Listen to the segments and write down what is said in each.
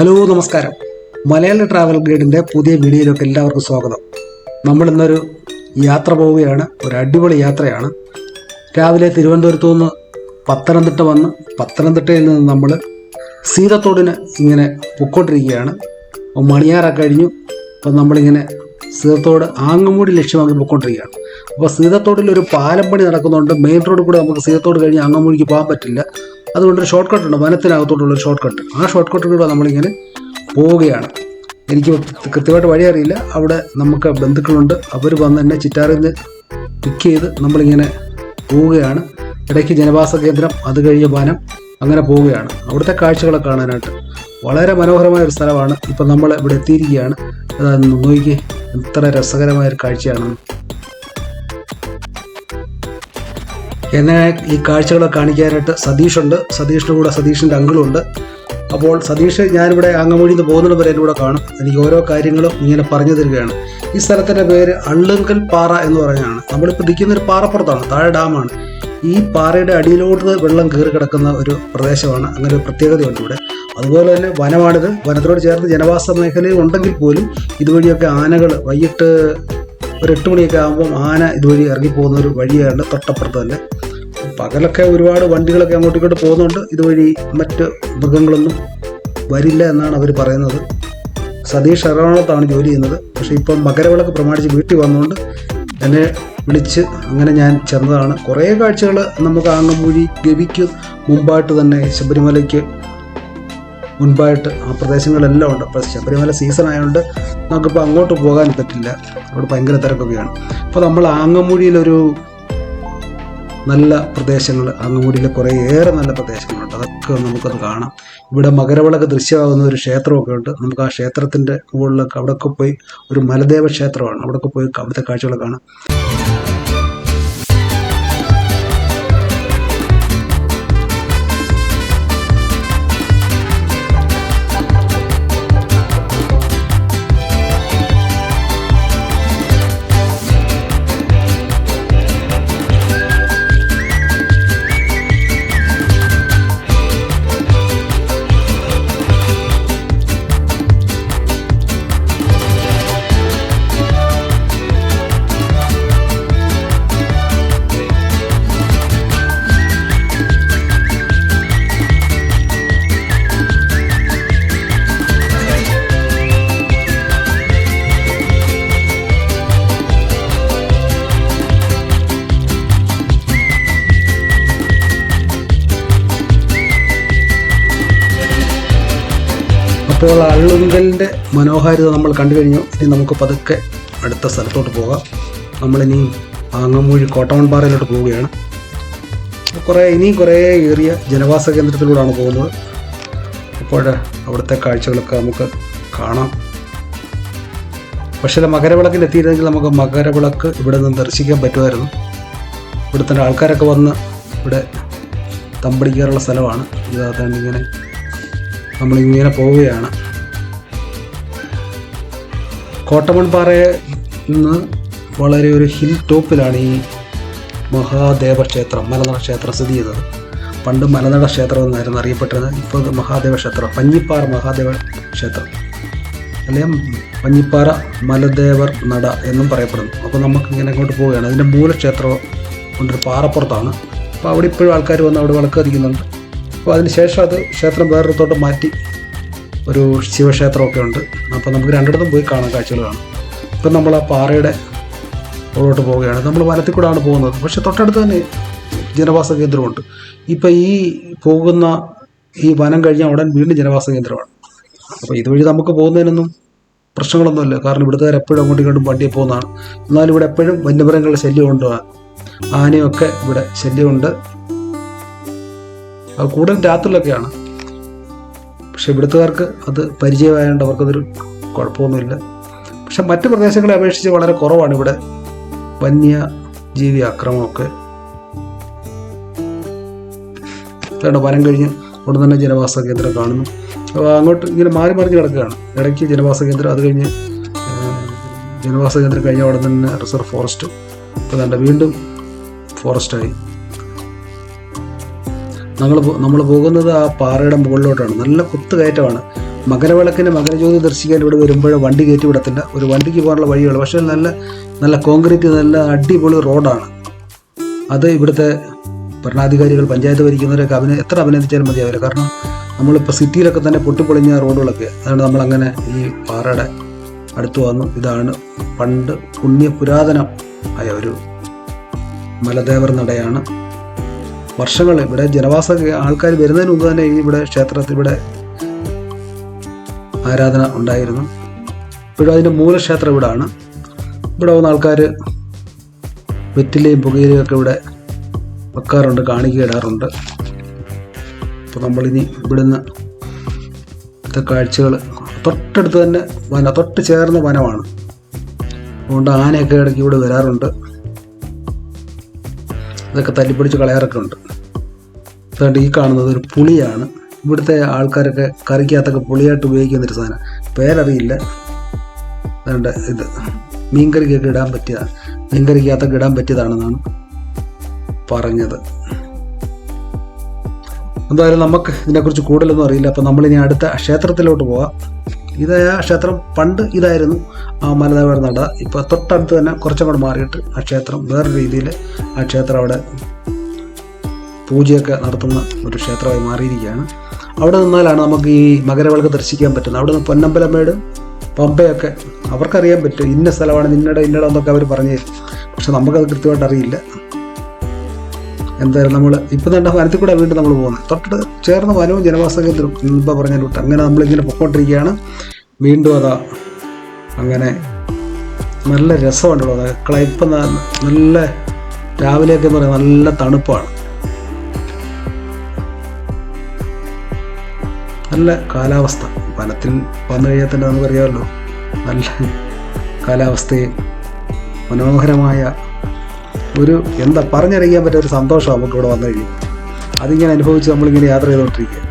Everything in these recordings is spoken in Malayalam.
ഹലോ നമസ്കാരം. മലയാള ട്രാവൽ ഗൈഡിന്റെ പുതിയ വീഡിയോയിലേക്ക് എല്ലാവർക്കും സ്വാഗതം. നമ്മൾ ഇന്നൊരു യാത്ര പോവുകയാണ്. ഒരു അടിപൊളി യാത്രയാണ്. രാവിലെ തിരുവനന്തപുരത്തു നിന്ന് പത്തനംതിട്ട വന്ന് പത്തനംതിട്ടയിൽ നിന്ന് നമ്മൾ സീതത്തോടിന് ഇങ്ങനെ പൊക്കോണ്ടിരിക്കുകയാണ് അപ്പോൾ കഴിഞ്ഞു. അപ്പോൾ നമ്മളിങ്ങനെ സീതത്തോട് ആങ്ങമൂടി ലക്ഷ്യമാക്കി പൊക്കോണ്ടിരിക്കുകയാണ് അപ്പോൾ സീതത്തോടിൽ ഒരു പാലം പണി നടക്കുന്നുണ്ട്. മെയിൻ റോഡ് കൂടെ നമുക്ക് സീതത്തോട് കഴിഞ്ഞ് ആങ്ങമൂടിക്ക് പോകാൻ പറ്റില്ല. അതുകൊണ്ട് ഒരു ഷോർട്ട് കട്ട് ഉണ്ട്. വനത്തിനകത്തോട്ടുള്ള ഒരു ഷോർട്ട് കട്ട് ആ ഷോർട്ട് കട്ടിലൂടെ നമ്മളിങ്ങനെ പോവുകയാണ്. എനിക്ക് കൃത്യമായിട്ട് വഴി അറിയില്ല. അവിടെ നമുക്ക് ബന്ധുക്കളുണ്ട്. അവർ വന്ന് എന്നെ ചിറ്റാറിൽ നിന്ന് പിക്ക് ചെയ്ത് നമ്മളിങ്ങനെ പോവുകയാണ്. ഇടയ്ക്ക് ജനവാസ കേന്ദ്രം അത് കഴിഞ്ഞ് വനം അങ്ങനെ പോവുകയാണ്. അവിടുത്തെ കാഴ്ചകളെ കാണാനായിട്ട് വളരെ മനോഹരമായ ഒരു സ്ഥലമാണ്. ഇപ്പം നമ്മൾ ഇവിടെ എത്തിയിരിക്കുകയാണ്. അതൊന്ന് നോക്കി എത്ര രസകരമായ ഒരു കാഴ്ചയാണ്. എന്നെ ഈ കാഴ്ചകളെ കാണിക്കാനായിട്ട് സതീഷുണ്ട്. സതീഷിന്റെ കൂടെ സതീഷിന്റെ അങ്കിളുണ്ട്. അപ്പോൾ സതീഷ് ഞാനിവിടെ അങ്ങമൊഴിയിൽ നിന്ന് പോകുന്നത് വരെ എന്റെ കൂടെ കാണും. എനിക്ക് ഓരോ കാര്യങ്ങളും ഇങ്ങനെ പറഞ്ഞു തരികയാണ്. ഈ സ്ഥലത്തിന്റെ പേര് അള്ളുങ്കൽ പാറ എന്ന് പറഞ്ഞാണ്. നമ്മളിപ്പോൾ നിൽക്കുന്ന ഒരു പാറപ്പുറത്താണ് താഴെ ഡാമാണ്. ഈ പാറയുടെ അടിയിലോട്ട് വെള്ളം കയറി കിടക്കുന്ന ഒരു പ്രദേശമാണ്. അങ്ങനെ ഒരു പ്രത്യേകതയുണ്ട് ഇവിടെ. അതുപോലെ തന്നെ വനമാണിത്. വനത്തോട് ചേർന്ന് ജനവാസ മേഖലയിൽ ഉണ്ടെങ്കിൽ പോലും ഇതുവഴിയൊക്കെ ആനകൾ വൈകിട്ട് ഒരു എട്ട് മണിയൊക്കെ ആകുമ്പോൾ ആന ഇതുവഴി ഇറങ്ങി പോകുന്ന ഒരു വഴിയാണ് തൊട്ടപ്പുറത്ത് തന്നെ. പകലൊക്കെ ഒരുപാട് വണ്ടികളൊക്കെ അങ്ങോട്ടും ഇങ്ങോട്ട് പോകുന്നുണ്ട്. ഇതുവഴി മറ്റ് മൃഗങ്ങളൊന്നും വരില്ല എന്നാണ് അവർ പറയുന്നത്. സതീഷ് എറണാകുളത്താണ് ജോലി ചെയ്യുന്നത്. പക്ഷേ ഇപ്പം മകരവിളക്ക് പ്രമാണിച്ച് വീട്ടിൽ വന്നുകൊണ്ട് എന്നെ വിളിച്ച് അങ്ങനെ ഞാൻ ചെന്നതാണ്. കുറേ കാഴ്ചകൾ നമുക്ക് ആങ്ങമൂഴി ഗവിക്ക് മുമ്പായിട്ട് തന്നെ ശബരിമലയ്ക്ക് മുൻപായിട്ട് ആ പ്രദേശങ്ങളെല്ലാം ഉണ്ട്. അപ്പോൾ ശബരിമല സീസൺ ആയതുകൊണ്ട് നമുക്കിപ്പോൾ അങ്ങോട്ട് പോകാൻ പറ്റില്ല. അവിടെ ഭയങ്കര തിരക്കൊക്കെയാണ്. അപ്പോൾ നമ്മൾ ആങ്ങമൂഴിയിലൊരു നല്ല പ്രദേശങ്ങൾ ആങ്ങമൂടിയിൽ കുറേയേറെ നല്ല പ്രദേശങ്ങളുണ്ട്. അതൊക്കെ നമുക്കത് കാണാം. ഇവിടെ മകരവിളക്ക് ദൃശ്യമാകുന്ന ഒരു ക്ഷേത്രമൊക്കെ ഉണ്ട്. നമുക്ക് ആ ക്ഷേത്രത്തിന്റെ മുകളിലൊക്കെ അവിടെയൊക്കെ പോയി ഒരു മലദേവ ക്ഷേത്രമാണ്. അവിടെയൊക്കെ പോയി അവിടുത്തെ കാഴ്ചകൾ കാണാം. അപ്പോൾ അള്ളുങ്കലിന്റെ മനോഹാരിത നമ്മൾ കണ്ടു കഴിഞ്ഞു. ഇനി നമുക്ക് പതുക്കെ അടുത്ത സ്ഥലത്തോട്ട് പോകാം. നമ്മളിനി ആങ്ങമൂഴി കോട്ടമൺപാറയിലോട്ട് പോവുകയാണ്. കുറേ ഇനിയും കുറേ ഏറിയ ജനവാസ കേന്ദ്രത്തിലൂടെയാണ് പോകുന്നത്. അപ്പോൾ അവിടുത്തെ കാഴ്ചകളൊക്കെ നമുക്ക് കാണാം. പക്ഷേ മകരവിളക്കിൽ എത്തിയിരുന്നെങ്കിൽ നമുക്ക് മകരവിളക്ക് ഇവിടെ നിന്ന് ദർശിക്കാൻ പറ്റുമായിരുന്നു. ഇവിടുത്തെ ആൾക്കാരൊക്കെ വന്ന് ഇവിടെ തമ്പടിക്കാറുള്ള സ്ഥലമാണ്. ഇതാണ് ഇങ്ങനെ നമ്മളിങ്ങനെ പോവുകയാണ്. കോട്ടമൺപാറയിൽ നിന്ന് വളരെ ഒരു ഹിൽ ടോപ്പിലാണ് ഈ മഹാദേവ ക്ഷേത്രം മലനട ക്ഷേത്രം സ്ഥിതി ചെയ്തത് പണ്ട് മലനട ക്ഷേത്രം എന്നായിരുന്നു അറിയപ്പെട്ടിരുന്നത് ഇപ്പോൾ മഹാദേവ ക്ഷേത്രം പഞ്ഞിപ്പാറ മഹാദേവ ക്ഷേത്രം. അല്ലെങ്കിൽ പഞ്ഞിപ്പാറ മലദേവർ നട എന്നും പറയപ്പെടുന്നു. അപ്പോൾ നമുക്ക് ഇങ്ങനെ അങ്ങോട്ട് പോവുകയാണ്. അതിന്റെ മൂലക്ഷേത്രം കൊണ്ടൊരു പാറപ്പുറത്താണ്. അപ്പോൾ അവിടെ ഇപ്പോഴും ആൾക്കാർ വന്ന് അവിടെ വിളക്ക് കത്തിക്കുന്നുണ്ട് അപ്പോൾ അതിന് ശേഷം അത് ക്ഷേത്രം വേറൊരിടത്തോട്ട് മാറ്റി ഒരു ശിവക്ഷേത്രമൊക്കെ ഉണ്ട്. അപ്പോൾ നമുക്ക് രണ്ടിടത്തും പോയി കാണാൻ കാഴ്ചകൾ കാണാം. ഇപ്പം നമ്മൾ ആ പാറയുടെ ഉള്ളോട്ട് പോവുകയാണ്. നമ്മൾ വനത്തിൽ കൂടെയാണ് പോകുന്നത്. പക്ഷേ തൊട്ടടുത്ത് തന്നെ ജനവാസ കേന്ദ്രമുണ്ട്. ഇപ്പം ഈ പോകുന്ന ഈ വനം കഴിഞ്ഞാൽ ഉടൻ വീണ്ടും ജനവാസ കേന്ദ്രമാണ്. അപ്പോൾ ഇതുവഴി നമുക്ക് പോകുന്നതിനൊന്നും പ്രശ്നങ്ങളൊന്നുമില്ല. കാരണം ഇവിടുത്തെ എപ്പോഴും അങ്ങോട്ടും ഇങ്ങോട്ടും വണ്ടിയിൽ പോകുന്നതാണ്. എന്നാലും ഇവിടെ എപ്പോഴും വന്യമൃഗങ്ങളുടെ ശല്യമുണ്ട് ആനയൊക്കെ ഇവിടെ ശല്യമുണ്ട്. അത് കൂടുതൽ രാത്രിയിലൊക്കെയാണ്. പക്ഷെ ഇവിടുത്തുകാർക്ക് അത് പരിചയമായതുകൊണ്ട് അവർക്കതൊരു കുഴപ്പമൊന്നുമില്ല. പക്ഷെ മറ്റു പ്രദേശങ്ങളെ അപേക്ഷിച്ച് വളരെ കുറവാണ് ഇവിടെ വന്യ ജീവി ആക്രമണമൊക്കെ. ഇതാണ് വനം കഴിഞ്ഞ് ഉടൻ തന്നെ ജനവാസ കേന്ദ്രം കാണുന്നു. അപ്പോൾ അങ്ങോട്ട് ഇങ്ങനെ മാറി മറിഞ്ഞ് കിടക്കുകയാണ്. ഇടയ്ക്ക് ജനവാസ കേന്ദ്രം അത് കഴിഞ്ഞ് ജനവാസ കേന്ദ്രം കഴിഞ്ഞ ഉടൻ തന്നെ റിസർവ് ഫോറസ്റ്റ്. അപ്പോൾ വേണ്ട വീണ്ടും ഫോറസ്റ്റായി. നമ്മൾ നമ്മൾ പോകുന്നത് ആ പാറയുടെ മുകളിലോട്ടാണ്. നല്ല കുത്തുകയറ്റമാണ് മകരവിളക്കിന് മകരജ്യോതി ദർശിക്കാൻ ഇവിടെ വരുമ്പോൾ വണ്ടി കയറ്റി വിടത്തില്ല. ഒരു വണ്ടിക്ക് പോകാനുള്ള വഴിയുള്ളൂ. പക്ഷേ നല്ല നല്ല കോൺക്രീറ്റ് നല്ല അടിപൊളി റോഡാണ്. അത് ഇവിടുത്തെ ഭരണാധികാരികൾ പഞ്ചായത്ത് ഭരിക്കുന്നവരൊക്കെ അഭിന എത്ര അഭിനന്ദിച്ചാലും മതിയാവില്ല. കാരണം നമ്മളിപ്പോൾ സിറ്റിയിലൊക്കെ തന്നെ പൊട്ടിപ്പൊളിഞ്ഞ റോഡുകളൊക്കെ. അതാണ് നമ്മളങ്ങനെ ഈ പാറയുടെ അടുത്ത് വന്നു. ഇതാണ് പണ്ട് പുണ്യ പുരാതനം ആയ ഒരു മലദേവർ നടയാണ്. വർഷങ്ങൾ ഇവിടെ ജനവാസ ആൾക്കാർ വരുന്നതിന് മുമ്പ് തന്നെ ഇവിടെ ക്ഷേത്രത്തിൽ ഇവിടെ ആരാധന ഉണ്ടായിരുന്നു. ഇവിടെ അതിന്റെ മൂലക്ഷേത്രം ഇവിടാണ്. ഇവിടെ വന്ന ആൾക്കാർ വെറ്റിലയും പുകയിലയും ഒക്കെ ഇവിടെ വെക്കാറുണ്ട് കാണിക്കയിടാറുണ്ട് അപ്പോൾ നമ്മളിനി ഇവിടുന്ന് ഇവിടുത്തെ കാഴ്ചകൾ തൊട്ടടുത്ത് തന്നെ വന തൊട്ട് ചേർന്ന വനമാണ്. അതുകൊണ്ട് ആനയൊക്കെ ഇടയ്ക്ക് ഇവിടെ വരാറുണ്ട്. ഇതൊക്കെ തല്ലിപ്പിടിച്ച് കളയാറൊക്കെ ഉണ്ട്. അതുകൊണ്ട് ഈ കാണുന്നത് ഒരു പുളിയാണ്. ഇവിടുത്തെ ആൾക്കാരൊക്കെ കറിക്കകത്തൊക്കെ പുളിയായിട്ട് ഉപയോഗിക്കുന്ന ഒരു സാധനം. പേരറിയില്ല. അതുകൊണ്ട് ഇത് മീൻകറിക്കൊക്കെ ഇടാൻ പറ്റിയതാണ് മീൻകറിക്കകത്തൊക്കെ ഇടാൻ പറ്റിയതാണെന്നാണ് പറഞ്ഞത്. എന്തായാലും നമുക്ക് ഇതിനെക്കുറിച്ച് കൂടുതലൊന്നും അറിയില്ല. അപ്പോൾ നമ്മളിനി അടുത്ത ക്ഷേത്രത്തിലോട്ട് പോവാം. ഇത് ക്ഷേത്രം പണ്ട് ഇതായിരുന്നു. ആ മലനാട് നട. ഇപ്പോൾ തൊട്ടടുത്ത് തന്നെ കുറച്ചും കൂടെ മാറിയിട്ട് ആ ക്ഷേത്രം വേറെ രീതിയിൽ ആ ക്ഷേത്രം അവിടെ പൂജയൊക്കെ നടത്തുന്ന ഒരു ക്ഷേത്രമായി മാറിയിരിക്കുകയാണ്. അവിടെ നിന്നാലാണ് നമുക്ക് ഈ മകരവിളക്ക് ദർശിക്കാൻ പറ്റുന്നത്. അവിടെ നിന്ന് പൊന്നമ്പലമേട് പമ്പയൊക്കെ അവർക്കറിയാൻ പറ്റും. ഇന്ന സ്ഥലമാണ് നിന്നടെ ഇന്നടെ എന്നൊക്കെ അവർ പറഞ്ഞു തരും. പക്ഷെ നമുക്കത് കൃത്യമായിട്ട് അറിയില്ല. എന്തായാലും നമ്മൾ ഇപ്പം തന്നെ വനത്തിൽ കൂടെ വീണ്ടും നമ്മൾ പോകുന്നത്. തൊട്ട് ചേർന്ന വനവും ജനവാസ കേന്ദ്രം ഇപ്പം പറഞ്ഞ വിട്ട് അങ്ങനെ നമ്മളിങ്ങനെ പൊക്കോണ്ടിരിക്കുകയാണ്. വീണ്ടും അതാ അങ്ങനെ നല്ല രസമുണ്ടല്ലോ. അതൊക്കെ ഇപ്പം നല്ല രാവിലെയൊക്കെ എന്ന് പറയുന്നത് നല്ല തണുപ്പാണ്. നല്ല കാലാവസ്ഥ. വനത്തിൽ വന്നു കഴിഞ്ഞാൽ തന്നെ നമുക്കറിയാമല്ലോ. നല്ല കാലാവസ്ഥയും മനോഹരമായ ഒരു എന്താ പറഞ്ഞറിയിക്കാൻ പറ്റിയ ഒരു സന്തോഷം നമുക്ക് ഇവിടെ വന്നു കഴിയും അതിങ്ങനെ അനുഭവിച്ച് നമ്മളിങ്ങനെ യാത്ര ചെയ്തുകൊണ്ടിരിക്കുക.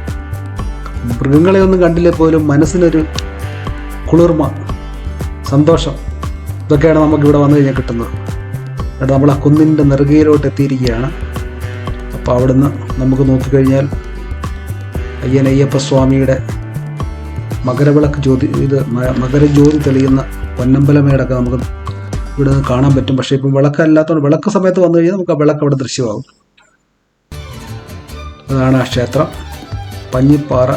മൃഗങ്ങളെ ഒന്നും കണ്ടില്ലേ പോലും മനസ്സിനൊരു കുളിർമ സന്തോഷം ഇതൊക്കെയാണ് നമുക്ക് ഇവിടെ വന്നു കഴിഞ്ഞാൽ കിട്ടുന്നത്. എന്നിട്ട് നമ്മൾ ആ കുന്നിന്റെ നെറുകയിലോട്ട് എത്തിയിരിക്കുകയാണ്. അപ്പോൾ അവിടുന്ന് നമുക്ക് നോക്കിക്കഴിഞ്ഞാൽ അയ്യനയ്യപ്പ സ്വാമിയുടെ മകരവിളക്ക് ജ്യോതി ഇത് മകരജ്യോതി തെളിയുന്ന പൊന്നമ്പലമേടൊക്കെ നമുക്ക് ഇവിടെ നിന്ന് കാണാൻ പറ്റും. പക്ഷേ ഇപ്പം വിളക്കല്ലാത്തതുകൊണ്ട് വിളക്ക് സമയത്ത് വന്നു കഴിഞ്ഞാൽ നമുക്ക് ആ വിളക്ക് അവിടെ ദൃശ്യമാകും. അതാണ് ആ ക്ഷേത്രം. പഞ്ഞിപ്പാറ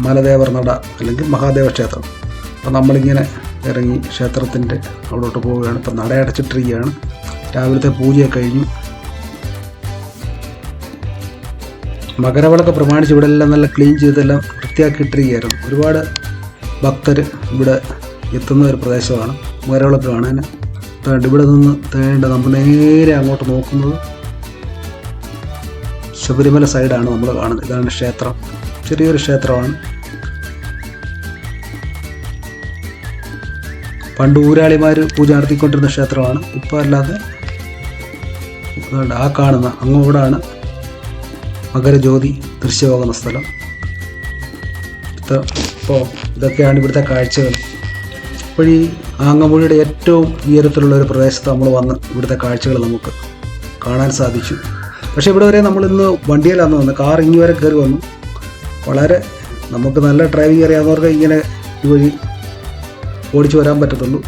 മലദേവർ നട അല്ലെങ്കിൽ മഹാദേവ ക്ഷേത്രം. അപ്പം നമ്മളിങ്ങനെ ഇറങ്ങി ക്ഷേത്രത്തിന്റെ അവിടോട്ട് പോവുകയാണ്. ഇപ്പം നട അടച്ചിട്ടിരിക്കുകയാണ് രാവിലത്തെ പൂജയൊക്കെ കഴിഞ്ഞു. മകരവിളക്ക് പ്രമാണിച്ച് ഇവിടെ എല്ലാം നല്ല ക്ലീൻ ചെയ്തെല്ലാം വൃത്തിയാക്കിയിട്ടിരിക്കുകയായിരുന്നു ഒരുപാട് ഭക്തർ ഇവിടെ എത്തുന്ന ഒരു പ്രദേശമാണ്. മകരവിളക്ക് കാണാൻ തേണ്ട ഇവിടെ നിന്ന് തേണ്ട നമ്മൾ നേരെ അങ്ങോട്ട് നോക്കുന്നത് ശബരിമല സൈഡാണ് നമ്മൾ കാണുന്നത്. ഇതാണ് ക്ഷേത്രം. ചെറിയൊരു ക്ഷേത്രമാണ്. പണ്ട് ഊരാളിമാർ പൂജ നടത്തിക്കൊണ്ടിരുന്ന ക്ഷേത്രമാണ്. ഇപ്പോൾ അല്ലാതെ ആ കാണുന്ന അങ്ങോട്ടാണ് മകരജ്യോതി ദൃശ്യമാകുന്ന സ്ഥലം. ഇപ്പോൾ ഇതൊക്കെയാണ് ഇവിടുത്തെ കാഴ്ചകൾ. ഇപ്പോൾ ഈ ആങ്ങമൂഴിയുടെ ഏറ്റവും ഉയരത്തിലുള്ള ഒരു പ്രദേശത്ത് നമ്മൾ വന്ന് ഇവിടുത്തെ കാഴ്ചകൾ നമുക്ക് കാണാൻ സാധിച്ചു. പക്ഷേ ഇവിടെ വരെ നമ്മളിന്ന് വണ്ടിയിലാണ് വന്നത് കാർ ഇങ്ങി വരെ കയറി വന്നു. വളരെ നമുക്ക് നല്ല ഡ്രൈവിംഗ് അറിയാവുന്നവർക്ക് ഇങ്ങനെ ഇതുവഴി ഓടിച്ചു വരാൻ പറ്റത്തുള്ളൂ.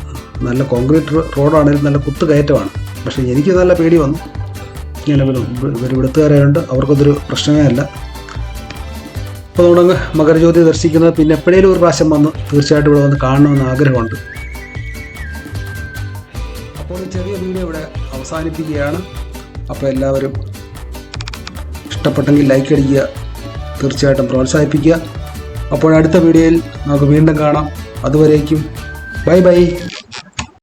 നല്ല കോൺക്രീറ്റ് റോഡാണെങ്കിലും നല്ല കുത്തുകയറ്റമാണ് പക്ഷേ എനിക്ക് നല്ല പേടി വന്നു. ഇങ്ങനെ ഇവർ അവർക്കതൊരു പ്രശ്നമേ അല്ല അപ്പോൾ നമ്മളങ്ങ് മകരജ്യോതി ദർശിക്കുന്നത് പിന്നെ എപ്പോഴേലും ഒരു പ്രാവശ്യം വന്ന് തീർച്ചയായിട്ടും ഇവിടെ വന്ന് കാണണമെന്ന് ആഗ്രഹമുണ്ട്. അപ്പോൾ ചെറിയ വീഡിയോ ഇവിടെ അവസാനിപ്പിക്കുകയാണ്. അപ്പോൾ എല്ലാവരും ഇഷ്ടപ്പെട്ടെങ്കിൽ ലൈക്ക് അടിക്കുക തീർച്ചയായിട്ടും പ്രോത്സാഹിപ്പിക്കുക. അപ്പോൾ അടുത്ത വീഡിയോയിൽ നമുക്ക് വീണ്ടും കാണാം. അതുവരേക്കും ബൈ ബൈ.